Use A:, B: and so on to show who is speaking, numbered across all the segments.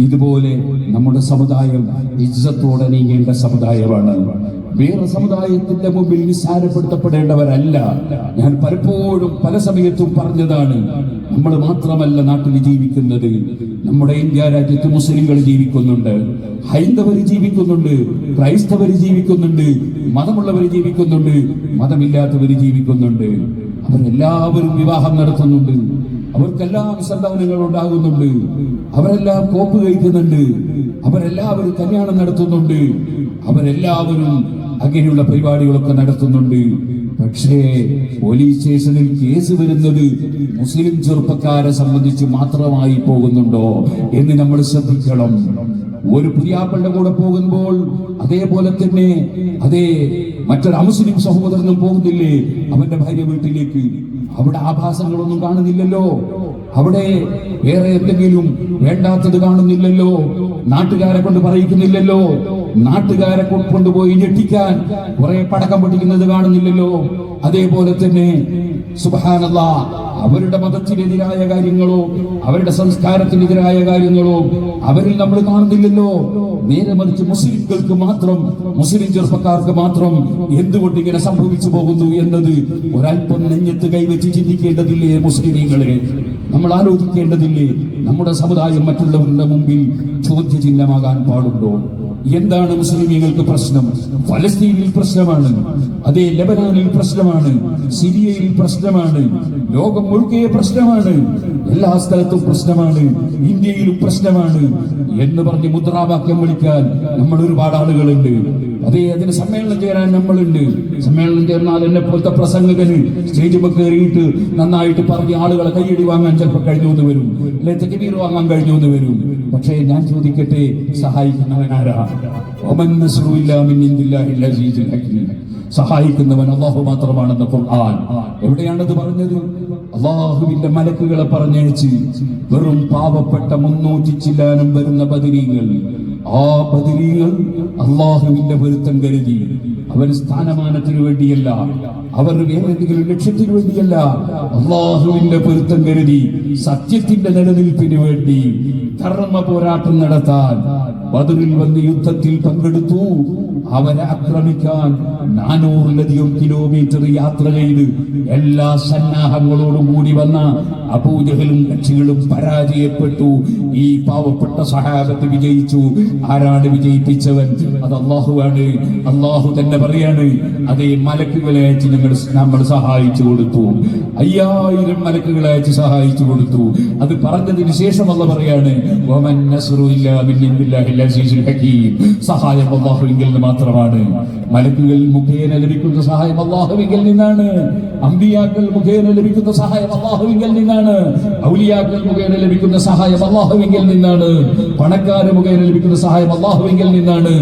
A: ഇതുപോലെ നമ്മുടെ സമുദായം ഇജ്ജത്തോടെ നീങ്ങേണ്ട സമുദായമാണ്. വേറെ സമുദായത്തിന്റെ മുമ്പിൽ നിസ്സാരപ്പെടുത്തപ്പെടേണ്ടവരല്ല. ഞാൻ പലപ്പോഴും പല സമയത്തും പറഞ്ഞതാണ് നമ്മൾ മാത്രമല്ല നാട്ടിൽ ജീവിക്കുന്നത്. നമ്മുടെ ഇന്ത്യ രാജ്യത്ത് മുസ്ലിങ്ങൾ ജീവിക്കുന്നുണ്ട്. ഹൈന്ദവർ ജീവിക്കുന്നുണ്ട്. ക്രൈസ്തവർ ജീവിക്കുന്നുണ്ട്. മതമുള്ളവർ ജീവിക്കുന്നുണ്ട്. മതമില്ലാത്തവർ ജീവിക്കുന്നുണ്ട്. അവരെല്ലാവരും വിവാഹം നടത്തുന്നുണ്ട്. അവർക്കെല്ലാം സന്താനങ്ങൾ ഉണ്ടാകുന്നുണ്ട്. അവരെല്ലാം കോപ്പ് കഴിക്കുന്നുണ്ട്. അവരെല്ലാവരും കല്യാണം നടത്തുന്നുണ്ട്. അവരെല്ലാവരും അങ്ങനെയുള്ള പരിപാടികളൊക്കെ നടത്തുന്നുണ്ട്. പക്ഷേ പോലീസ് സ്റ്റേഷനിൽ കേസ് വരുന്നത് മുസ്ലിം ചെറുപ്പക്കാരെ സംബന്ധിച്ച് മാത്രമായി പോകുന്നുണ്ടോ എന്ന് നമ്മൾ ശ്രദ്ധിക്കണം. ഒരു പുതിയാപ്പളുടെ കൂടെ പോകുമ്പോൾ അതേപോലെ തന്നെ അതേ മറ്റൊരു അമുസ്ലിം സഹോദരനും പോകുന്നില്ലേ? അവന്റെ ഭാര്യ വീട്ടിലേക്ക്. അവിടെ ആഭാസങ്ങളൊന്നും കാണുന്നില്ലല്ലോ. അവിടെ വേറെ എന്തെങ്കിലും വേണ്ടാത്തത് കാണുന്നില്ലല്ലോ. നാട്ടുകാരെ കൊണ്ട് പറയിക്കുന്നില്ലല്ലോ. നാട്ടുകാരെ കൊണ്ടുപോയി ഞെട്ടിക്കാൻ കുറെ പടക്കം പൊട്ടിക്കുന്നത് കാണുന്നില്ലല്ലോ. അതേപോലെ തന്നെ സുബഹാനല്ല അവരുടെ മതത്തിനെതിരായ കാര്യങ്ങളോ അവരുടെ സംസ്കാരത്തിനെതിരായ കാര്യങ്ങളോ അവരിൽ നമ്മൾ കാണുന്നില്ലല്ലോ. നേരെ മറിച്ച് മുസ്ലിംകൾക്ക് മാത്രം മുസ്ലിം ചെറുപ്പക്കാർക്ക് മാത്രം എന്തുകൊണ്ട് ഇങ്ങനെ സംഭവിച്ചു പോകുന്നു എന്നത് ഒരല്പം നെഞ്ഞത്ത് കൈവച്ച് ചിന്തിക്കേണ്ടതില്ലേ മുസ്ലിമീങ്ങളെ? നമ്മൾ ആലോചിക്കേണ്ടതില്ലേ നമ്മുടെ സമുദായം മറ്റുള്ളവരുടെ മുമ്പിൽ ചോദ്യചിഹ്നമാകാൻ പാടുണ്ടോ? എന്താണ് മുസ്ലിമീങ്ങൾക്ക് പ്രശ്നം? ഫലസ്തീനിൽ പ്രശ്നമാണ്. അതേ ലബനാനിൽ പ്രശ്നമാണ്. സിറിയയിൽ പ്രശ്നമാണ്. ലോകം മുഴുക്കെ പ്രശ്നമാണ്. എല്ലാ സ്ഥലത്തും പ്രശ്നമാണ്. ഇന്ത്യയിലും പ്രശ്നമാണ്. എന്ന് പറഞ്ഞ് മുദ്രാവാക്യം വിളിക്കാൻ നമ്മൾ ഒരുപാട് ആളുകളുണ്ട്. അതേ അതിന് സമ്മേളനം ചേരാൻ നമ്മളുണ്ട്. സമ്മേളനം ചേർന്നാൽ എന്നെ പോലത്തെ പ്രസംഗകന് സ്റ്റേജ് കയറിയിട്ട് നന്നായിട്ട് പറഞ്ഞ് ആളുകളെ കൈയടി വാങ്ങാൻ ചിലപ്പോൾ കഴിഞ്ഞു വരും. അല്ലെ തെക്കിനീർ വാങ്ങാൻ കഴിഞ്ഞു വരും. പക്ഷേ ഞാൻ ചോദിക്കട്ടെ സഹായിക്കുന്നവനാരാ സഹായിക്കുന്നവൻ അള്ളാഹു മാത്രമാണെന്ന് ഖുർആൻ. എവിടെയാണത് പറഞ്ഞത്? അള്ളാഹുവിന്റെ മലക്കുകളെ പറഞ്ഞയച്ച് വെറും പാവപ്പെട്ട മുന്നൂറ്റി ചില്ലാനും വരുന്ന പതിരീകൾ ആ പതിരീകൾ അള്ളാഹുവിന്റെ പൊരുത്തം കരുതി. അവർ സ്ഥാനമാനത്തിന് വേണ്ടിയല്ല അവർ വേറെ എന്തെങ്കിലും ലക്ഷ്യത്തിന് വേണ്ടിയല്ല അള്ളാഹുവിന്റെ പൊരുത്തം കരുതി. സത്യത്തിന്റെ നിലനിൽപ്പിന് വേണ്ടി ധർമ്മ പോരാട്ടം നടത്താൻ ബദറിൽ വന്ന് യുദ്ധത്തിൽ പങ്കെടുത്തു. അവരെ ആക്രമിക്കാൻ നാനൂറിലധികം കിലോമീറ്റർ യാത്ര ചെയ്ത് എല്ലാ സന്നാഹങ്ങളോടും കൂടി വന്ന അപൂജകളും കക്ഷികളും പരാജയപ്പെട്ടു. ഈ പാവപ്പെട്ട സഹാബത്ത് വിജയിച്ചു. ആരാണ് വിജയിപ്പിച്ചവൻ? അത് അള്ളാഹുവാണ്. അള്ളാഹു തന്നെ പറയാണ് അതേ മലക്കുകളെ അയച്ച് നമ്മൾ സഹായിച്ചു കൊടുത്തു. അയ്യായിരം മലക്കുകളെ അയച്ച് സഹായിച്ചു കൊടുത്തു. അത് പറഞ്ഞതിന് ശേഷം അല്ല പറയാണ്. സഹായം അള്ളാഹുവിൽ മാത്രമാണ് മലക്കുകൾ മുഖേന ലഭിക്കുന്ന സഹായം അള്ളാഹുവിങ്കിൽ നിന്നാണ്. അമ്പിയാക്കൾ മുഖേന ലഭിക്കുന്ന സഹായം അള്ളാഹുവിങ്കിൽ നിന്നാണ്. ഔലിയാക്കൾ മുഖേന ലഭിക്കുന്ന സഹായം അള്ളാഹുവിങ്കിൽ നിന്നാണ്. പണക്കാര് മുഖേന ലഭിക്കുന്ന സഹായം അള്ളാഹുവിങ്കിൽ നിന്നാണ്.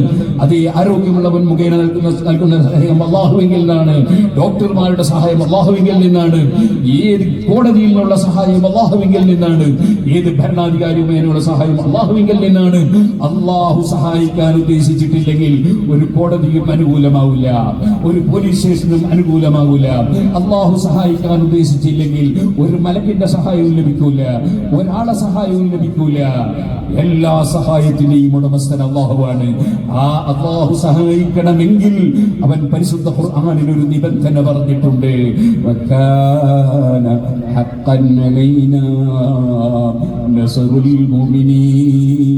A: അതേ ആരോഗ്യമുള്ളവൻ മുഖേന നൽകുന്ന നൽകുന്ന സഹായം അള്ളാഹുവിങ്കിൽ നിന്നാണ്. ഡോക്ടർമാരുടെ സഹായം അള്ളാഹുവിങ്കിൽ നിന്നാണ്. ഏത് കോടതിയിൽ നിന്നുള്ള സഹായം അള്ളാഹുവിങ്കിൽ നിന്നാണ്. ഏത് ഭരണാധികാരി മുഖേനയുള്ള സഹായം അള്ളാഹുവിങ്കിൽ നിന്നാണ്. അള്ളാഹു സഹായിക്കാൻ ഉദ്ദേശിച്ചിട്ടില്ലെങ്കിൽ ഒരു കോടതിയും അനുകൂലമാവില്ല. ഒരു പോലീസ് സ്റ്റേഷനും അനുകൂലമാവില്ല. അള്ളാഹു സഹായിക്കാൻ ഉദ്ദേശിച്ചില്ലെങ്കിൽ ഒരു മലക്കിന്റെ സഹായവും ലഭിക്കൂല. ഒരാളെ സഹായവും ലഭിക്കൂല. എല്ലാ സഹായത്തിന്റെയും ഉടമസ്ഥൻ അള്ളാഹുവാണ് ആ അള്ളാഹു സഹായിക്കണമെങ്കിൽ അവൻ പരിശുദ്ധ ഒരു നിബന്ധന പറഞ്ഞിട്ടുണ്ട്. അലൈനാ മുഅ്മിനീൻ.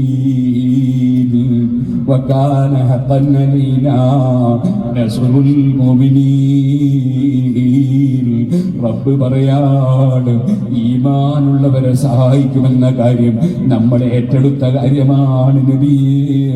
A: വകാന حقا علينا نصر المؤمنين. റബ്ബ് പറയാണ് ഈമാനുള്ളവരെ സഹായിക്കുമെന്ന കാര്യം നമ്മൾ ഏറ്റെടുത്ത കാര്യമാണ് നബിയേ